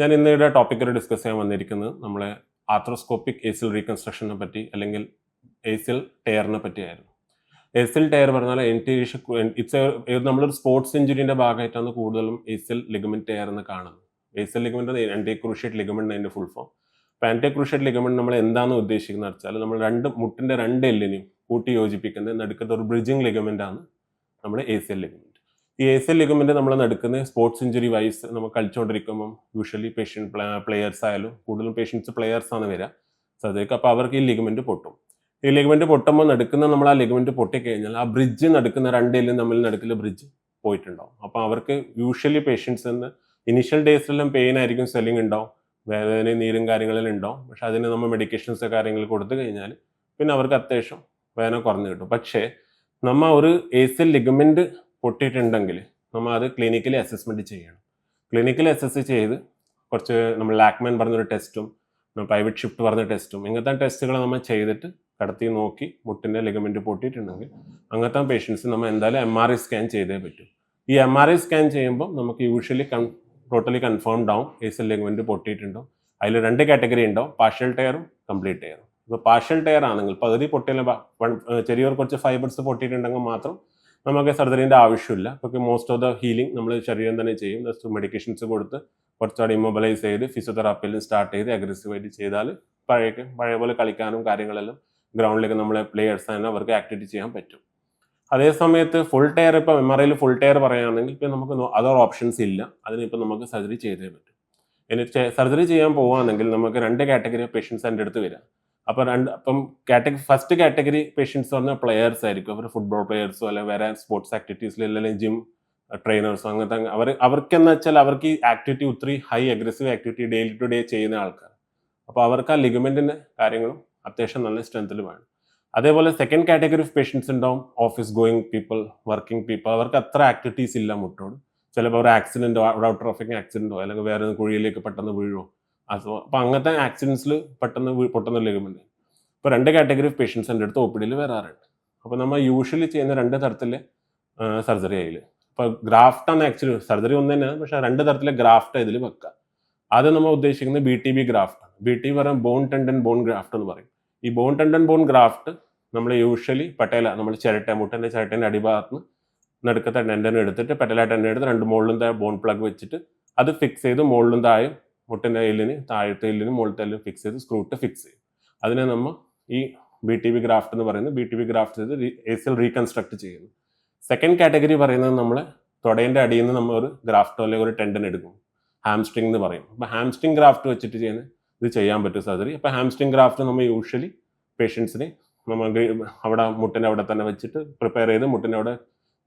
ഞാൻ ഇന്നിവിടെ ടോപ്പിക്കിൽ ഡിസ്കസ് ചെയ്യാൻ വന്നിരിക്കുന്നത് നമ്മളെ ആർത്രോസ്കോപ്പിക് ഏസിൽ റീകൺസ്ട്രക്ഷനെ പറ്റി അല്ലെങ്കിൽ ഏസിൽ ടയറിനെ പറ്റിയായിരുന്നു. എസിൽ ടയർ പറഞ്ഞാൽ എന്റീഷ ഇറ്റ്സ് നമ്മളൊരു സ്പോർട്സ് ഇഞ്ചുറിന്റെ ഭാഗമായിട്ടാണ് കൂടുതലും എസിൽ ലിഗമെന്റ് ടയർ എന്ന് കാണുന്നത്. എസിൽ ലിഗമെന്റ് ആന്റി ക്രൂഷ്യറ്റ് ലിഗമെന്റ് അതിന്റെ ഫുൾ ഫോം അപ്പോൾ ആന്റി ക്രൂഷ്യറ്റ് ലിഗമെന്റ് നമ്മൾ എന്താണ് ഉദ്ദേശിക്കുന്നത് വെച്ചാൽ നമ്മൾ രണ്ട് മുട്ടിന്റെ രണ്ട് എല്ലിനെയും കൂട്ടി യോജിപ്പിക്കുന്നത് നടുക്കത്തെ ഒരു ബ്രിഡ്ജിങ് ലിഗമെന്റ് ആണ് നമ്മൾ എ സി എൽ ലിഗമെന്റ് ഈ എ സി എൽ ലിഗമെന്റ് നമ്മൾ നടക്കുന്ന സ്പോർട്സ് ഇഞ്ചുറി വൈസ് നമ്മൾ കളിച്ചുകൊണ്ടിരിക്കുമ്പം യൂഷ്വലി പേഷ്യന്റ് പ്ലെയേഴ്സ് ആയാലും കൂടുതലും പേഷ്യൻസ് പ്ലെയേഴ്സ് ആണ് വരിക സദ്യക്ക് അപ്പോൾ അവർക്ക് ഈ ലിഗമെന്റ് പൊട്ടും. ഈ ലിഗമെന്റ് പൊട്ടുമ്പോൾ നടക്കുന്ന നമ്മൾ ആ ലിഗമെന്റ് പൊട്ടിക്കഴിഞ്ഞാൽ ആ ബ്രിഡ്ജ് നടക്കുന്ന രണ്ടേലും നമ്മൾ നടക്കുന്ന ബ്രിഡ്ജ് പോയിട്ടുണ്ടാവും. അപ്പോൾ അവർക്ക് യൂഷ്വലി പേഷ്യൻസ് എന്ന് ഇനിഷ്യൽ ഡേയ്സിലെല്ലാം പെയിൻ ആയിരിക്കും സ്വെല്ലിംഗ് ഉണ്ടാവും വേദന നീരും കാര്യങ്ങളെല്ലാം ഉണ്ടാവും പക്ഷെ അതിന് നമ്മൾ മെഡിക്കേഷൻസ് കാര്യങ്ങൾ കൊടുത്തു കഴിഞ്ഞാൽ പിന്നെ അവർക്ക് അത്യാവശ്യം വേദന കുറഞ്ഞു കിട്ടും. പക്ഷേ നമ്മ ഒരു എ സി ലിഗമെന്റ് പൊട്ടിയിട്ടുണ്ടെങ്കിൽ നമ്മൾ അത് ക്ലിനിക്കലി അസസ്മെന്റ് ചെയ്യണം. ക്ലിനിക്കലി അസസ് ചെയ്ത് കുറച്ച് നമ്മൾ ലാക്മാൻ പറഞ്ഞൊരു ടെസ്റ്റും പ്രൈവറ്റ് ഷിഫ്റ്റ് പറഞ്ഞ ടെസ്റ്റും ഇങ്ങനത്തെ ടെസ്റ്റുകൾ നമ്മൾ ചെയ്തിട്ട് കടത്തി നോക്കി മുട്ടിന്റെ ലിഗമെന്റ് പൊട്ടിയിട്ടുണ്ടെങ്കിൽ അങ്ങനത്തെ പേഷ്യൻസ് നമ്മൾ എന്തായാലും എം ആർ ഐ സ്കാൻ ചെയ്തേ പറ്റൂ. ഈ എം ആർ ഐ സ്കാൻ ചെയ്യുമ്പോൾ നമുക്ക് യൂഷ്വലി കൺ ടോട്ടലി കൺഫേംഡ് ആവും എ സി ലിഗമെന്റ് പൊട്ടിയിട്ടുണ്ടോ. അതിൽ രണ്ട് കാറ്റഗറി ഉണ്ടാവും പാർഷ്യൽ ടയറും കംപ്ലീറ്റ് ടയറും ഇപ്പോൾ പാർഷ്യൽ ടയർ ആണെങ്കിൽ പകുതി പൊട്ടിയ ചെറിയൊരു കുറച്ച് ഫൈബേഴ്സ് പൊട്ടിയിട്ടുണ്ടെങ്കിൽ മാത്രം നമുക്ക് സർജറിന്റെ ആവശ്യമില്ല. അപ്പോൾ മോസ്റ്റ് ഓഫ് ദ ഹീലിംഗ് നമ്മൾ ശരീരം തന്നെ ചെയ്യും. മെഡിക്കേഷൻസ് കൊടുത്ത് കുറച്ചുകൂടെ ഇമ്മൊബലൈസ് ചെയ്ത് ഫിസിയോതെറാപ്പിയിൽ സ്റ്റാർട്ട് ചെയ്ത് അഗ്രസീവായിട്ട് ചെയ്താൽ പഴയ പഴയ പോലെ കളിക്കാനും കാര്യങ്ങളെല്ലാം ഗ്രൗണ്ടിലേക്ക് നമ്മളെ പ്ലേയേഴ്സ് തന്നെ അവർക്ക് ആക്ടിവിറ്റി ചെയ്യാൻ പറ്റും. അതേ സമയത്ത് ഫുൾ ടയർ ഇപ്പോൾ എം ആർ ഐയിൽ ഫുൾ ടയർ പറയുകയാണെങ്കിൽ ഇപ്പം നമുക്ക് അതർ ഓപ്ഷൻസ് ഇല്ല. അതിനിപ്പോൾ നമുക്ക് സർജറി ചെയ്തേ പറ്റും. ഇനി സർജറി ചെയ്യാൻ പോവുകയാണെങ്കിൽ നമുക്ക് രണ്ട് കാറ്റഗറി ഓഫ് പേഷ്യൻസ് എന്റെ അടുത്ത് വരാം അപ്പോൾ രണ്ട് അപ്പം കാറ്റഗറി ഫസ്റ്റ് കാറ്റഗറി പേഷ്യൻസ് പറഞ്ഞാൽ പ്ലെയേഴ്സ് ആയിരിക്കും. അവർ ഫുട്ബോൾ പ്ലെയേഴ്സോ അല്ലെങ്കിൽ വേറെ സ്പോർട്സ് ആക്ടിവിറ്റീസിൽ അല്ലെങ്കിൽ ജിം ട്രെയിനേഴ്സോ അങ്ങനത്തെ അവർ അവർക്ക് എന്ന് വെച്ചാൽ അവർക്ക് ഈ ആക്ടിവിറ്റി ഒത്തിരി high aggressive activity daily to day ചെയ്യുന്ന ആൾക്കാർ അപ്പോൾ അവർക്ക് ആ ലിഗമെന്റിന്റെ കാര്യങ്ങളും അത്യാവശ്യം നല്ല സ്ട്രെങ്ത്തിൽ വേണം. അതേപോലെ സെക്കൻഡ് കാറ്റഗറി ഓഫ് പേഷ്യൻസ് ഉണ്ടാവും. Office going people working people അവർക്ക് അത്ര ആക്ടിവിറ്റീസ് ഇല്ല മുട്ടോട്. ചിലപ്പോൾ ഒരു ആക്സിഡന്റോ റോഡ് ട്രാഫിക് ആക്സിഡന്റോ അല്ലെങ്കിൽ വേറെ കുഴിയിലേക്ക് പെട്ടെന്ന് വീഴുമോ അതോ അപ്പോൾ അങ്ങനത്തെ ആക്സിഡൻസിൽ പെട്ടെന്ന് പൊട്ടുന്ന ലിഗമെന്റ് ഇപ്പോൾ രണ്ട് കാറ്റഗറി ഓഫ് പേഷ്യൻസ് എന്റെ അടുത്ത് ഒ പി ഡിയിൽ വരാറുണ്ട്. അപ്പോൾ നമ്മൾ യൂഷ്വലി ചെയ്യുന്ന രണ്ട് തരത്തിലെ സർജറി അതിൽ ഇപ്പോൾ ആണ് ആക്ച്വലി സർജറി ഒന്ന് തന്നെയാണ് പക്ഷേ രണ്ട് തരത്തിലെ ഗ്രാഫ്റ്റ് ഇതിൽ വെക്കുക ആദ്യം നമ്മൾ ഉദ്ദേശിക്കുന്നത് ബി ടി ബി ഗ്രാഫ്റ്റ് ആണ്. ബി ടി പറയാൻ ബോൺ ടെൻഡൻ ബോൺ ഗ്രാഫ്റ്റ് എന്ന് പറയും. ഈ ബോൺ ടെൻഡൻ ബോൺ ഗ്രാഫ്റ്റ് നമ്മൾ യൂഷ്വലി പട്ടേല നമ്മൾ ചിരട്ട മുട്ടന്റെ ചിരട്ടേന്റെ അടിഭാഗത്ത് നിന്ന് നടുക്കത്തെ ടെൻഡൻ എടുത്തിട്ട് പട്ടേല ടെൻഡൻ എടുത്ത് രണ്ട് മുകളിലും താഴെ ബോൺ പ്ലഗ് വെച്ചിട്ട് അത് ഫിക്സ് ചെയ്ത് മുകളിലും താഴെ മുട്ടിന്റെ എല്ലിന് താഴത്തെ എല്ലിന് മുകളിലത്തെ എല്ലിന് ഫിക്സ് ചെയ്ത് സ്ക്രൂട്ട് ഫിക്സ് ചെയ്യും. അതിനെ നമ്മൾ ഈ ബി ടി ബി ഗ്രാഫ്റ്റ് എന്ന് പറയുന്നത് ബി ടി ബി ഗ്രാഫ്റ്റ് ചെയ്ത് എ സി എൽ റീകൺസ്ട്രക്ട് ചെയ്യുന്നു. സെക്കൻഡ് കാറ്റഗറി പറയുന്നത് നമ്മൾ തുടയിന്റെ അടിയിൽ നിന്ന് നമ്മൾ ഒരു ഗ്രാഫ്റ്റോ അല്ലെങ്കിൽ ഒരു ടെൻഡൻ എടുക്കും. ഹാംസ്ട്രിങ് എന്ന് പറയും. അപ്പോൾ ഹാംസ്ട്രിങ് ഗ്രാഫ്റ്റ് വെച്ചിട്ട് ചെയ്യുന്ന ഇത് ചെയ്യാൻ പറ്റും സർജറി അപ്പോൾ ഹാംസ്ട്രിങ് ഗ്രാഫ്റ്റ് നമ്മൾ യൂഷ്വലി പേഷ്യൻസിന് നമ്മൾ അവിടെ മുട്ടിന്റെ അവിടെ തന്നെ വെച്ചിട്ട് പ്രിപ്പയർ ചെയ്ത് മുട്ടിന്റെ അവിടെ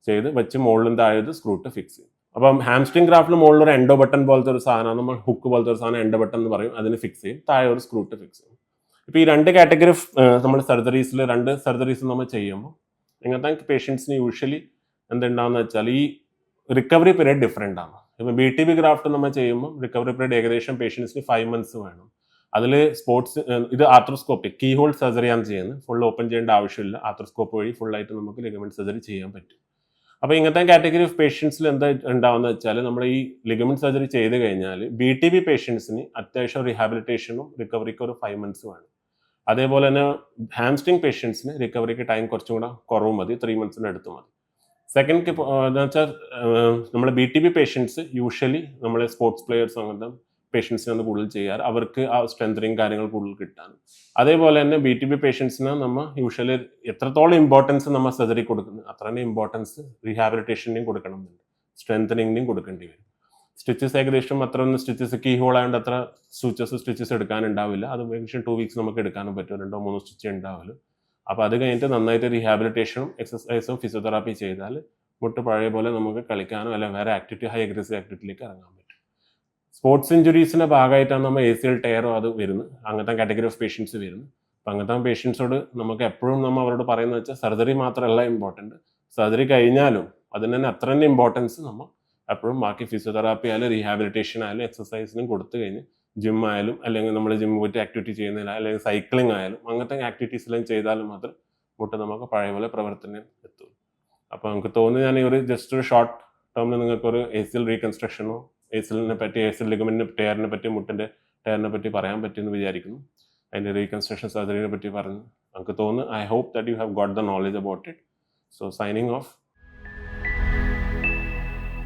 ചെയ്ത് വെച്ച് മുകളിലും താഴെ സ്ക്രൂട്ട് ഫിക്സ് ചെയ്യും. അപ്പം ഹാംസ്ട്രിങ് ഗ്രാഫിന് മുകളിൽ ഒരു എൻഡോ ബട്ടൺ പോലത്തെ ഒരു സാധനം നമ്മൾ ഹുക്ക് പോലത്തെ ഒരു സാധനം എൻഡോ ബട്ടൺ എന്ന് പറയും. അതിന് ഫിക്സ് ചെയ്യും. താഴെ ഒരു സ്ക്രൂട്ട് ഫിക്സ് ചെയ്യും. ഇപ്പോൾ ഈ രണ്ട് കാറ്റഗറി നമ്മൾ സർജറീസിൽ രണ്ട് സർജറീസ് നമ്മൾ ചെയ്യുമ്പോൾ ഇങ്ങനത്തെ പേഷ്യൻസിന് യൂഷ്വലി എന്തുണ്ടാവുന്ന വെച്ചാൽ ഈ റിക്കവറി പീരീഡ് ഡിഫറെന്റ് ആണ്. ഇപ്പം ബി ടി ബി ഗ്രാഫ്റ്റ് നമ്മൾ ചെയ്യുമ്പോൾ റിക്കവറി പീരീഡ് ഏകദേശം പേഷ്യൻസിന് ഫൈവ് മന്ത്സ് വേണം. അതിൽ സ്പോർട്സ് ഇത് ആർത്രോസ്കോപ്പിക് കീ ഹോൾ സർജറിയാണ് ചെയ്യുന്നത്. ഫുൾ ഓപ്പൺ ചെയ്യേണ്ട ആവശ്യമില്ല. ആർത്രോസ്കോപ്പ് വഴി ഫുള്ളായിട്ട് നമുക്ക് ലിഗമെന്റ് സർജറി ചെയ്യാൻ പറ്റും. അപ്പോൾ ഇങ്ങനത്തെ കാറ്റഗറി ഓഫ് പേഷ്യൻസിൽ എന്താ ഉണ്ടാവുന്നത് വെച്ചാൽ നമ്മൾ ഈ ലിഗമെന്റ് സർജറി ചെയ്ത് കഴിഞ്ഞാൽ ബി ടി ബി പേഷ്യൻസിന് അത്യാവശ്യം റീഹാബിലിറ്റേഷനും റിക്കവറിക്ക് ഒരു ഫൈവ് മന്ത്സ് വേണം. അതേപോലെ തന്നെ ഹാംസ്ട്രിങ് പേഷ്യൻസിന് റിക്കവറിക്ക് ടൈം കുറച്ചും കൂടെ കുറവ് മതി ത്രീ മന്ത്സിന് അടുത്ത് മതി. സെക്കൻഡ് എന്ന് വെച്ചാൽ നമ്മൾ B T B patients usually നമ്മളെ സ്പോർട്സ് പ്ലെയേഴ്സ് അങ്ങനത്തെ പേഷ്യൻസിനാണ് കൂടുതൽ ചെയ്യാറ് അവർക്ക് ആ സ്ട്രെങ്തനിങ് കാര്യങ്ങൾ കൂടുതൽ കിട്ടാൻ അതേപോലെ തന്നെ ബി ടി ബി പേഷ്യൻസിന് നമ്മൾ യൂഷ്വലി എത്രത്തോളം ഇമ്പോർട്ടൻസ് നമ്മൾ സർജറി കൊടുക്കുന്നത് അത്ര തന്നെ ഇമ്പോർട്ടൻസ് റീഹാബിലിറ്റേഷനും കൊടുക്കണമെന്നുണ്ട്. സ്ട്രെങ്തനിങ്ങിനും കൊടുക്കേണ്ടി വരും. സ്റ്റിച്ചസ് ഏകദേശം അത്ര ഒന്ന് സ്റ്റിച്ചസ് കീ ഹോൾ ആയതുകൊണ്ട് അത്ര സ്റ്റിച്ചസ് സ്റ്റിച്ചസ് എടുക്കാനുണ്ടാവില്ല. അത് ഏകദേശം ടു വീക്സ് നമുക്ക് എടുക്കാനും പറ്റും. രണ്ടോ മൂന്നോ സ്റ്റിച്ച് ഉണ്ടാവില്ല അപ്പോൾ അത് കഴിഞ്ഞിട്ട് നന്നായിട്ട് റീഹാബിലിറ്റേഷനും എക്സസൈസും ഫിസിയോതെറാപ്പി ചെയ്താൽ മുട്ട് പഴയ പോലെ നമുക്ക് കളിക്കാനോ അല്ലെങ്കിൽ വേറെ ആക്ടിവിറ്റി ഹൈ അഗ്രസീവ് ആക്ടിവിറ്റിയിലേക്ക് ഇറങ്ങാൻ പറ്റും. സ്പോർട്സ് ഇഞ്ചുറീസിന്റെ ഭാഗമായിട്ടാണ് നമ്മൾ എ സി എൽ ടയറോ അത് വരുന്നത്. അങ്ങനത്തെ കാറ്റഗറി ഓഫ് പേഷ്യൻസ് വരുന്നത്. അപ്പം അങ്ങനത്തെ പേഷ്യൻസോട് നമുക്ക് എപ്പോഴും നമ്മൾ അവരോട് പറയുന്നത് വെച്ചാൽ സർജറി മാത്രമല്ല ഇമ്പോർട്ടന്റ് സർജറി കഴിഞ്ഞാലും അതിന് തന്നെ അത്ര തന്നെ ഇമ്പോർട്ടൻസ് നമ്മൾ എപ്പോഴും ബാക്കി ഫിസിയോതെറാപ്പി ആയാലും റീഹാബിലിറ്റേഷൻ ആയാലും എക്സസൈസിനും കൊടുത്തു കഴിഞ്ഞ് ജിം ആയാലും അല്ലെങ്കിൽ നമ്മൾ ജിം പോയിട്ട് ആക്ടിവിറ്റി ചെയ്യുന്നില്ല അല്ലെങ്കിൽ സൈക്ലിംഗ് ആയാലും അങ്ങനത്തെ ആക്ടിവിറ്റീസ് ചെയ്താലും മാത്രം മുട്ട് നമുക്ക് പഴയ പോലെ പ്രവർത്തനം എത്തും. അപ്പോൾ നമുക്ക് തോന്നുന്നു ഞാൻ ഈ ഒരു ജസ്റ്റ് ഒരു ഷോർട്ട് ടേമിൽ നിങ്ങൾക്ക് ഒരു എ സി എൽ റീകൺസ്ട്രക്ഷനോ ഏസിലിനെ പറ്റി ഏസിൽ ലിഗമെന്റിനെ ടയറിനെ പറ്റി മുട്ടിന്റെ ടയറിനെ പറ്റി പറയാൻ പറ്റുമെന്ന് വിചാരിക്കുന്നു. അതിന്റെ റീകൺസ്ട്രക്ഷൻ സർജറിനെ പറ്റി പറഞ്ഞു. നമുക്ക് തോന്നുന്നു I hope that you have got the knowledge about it so signing off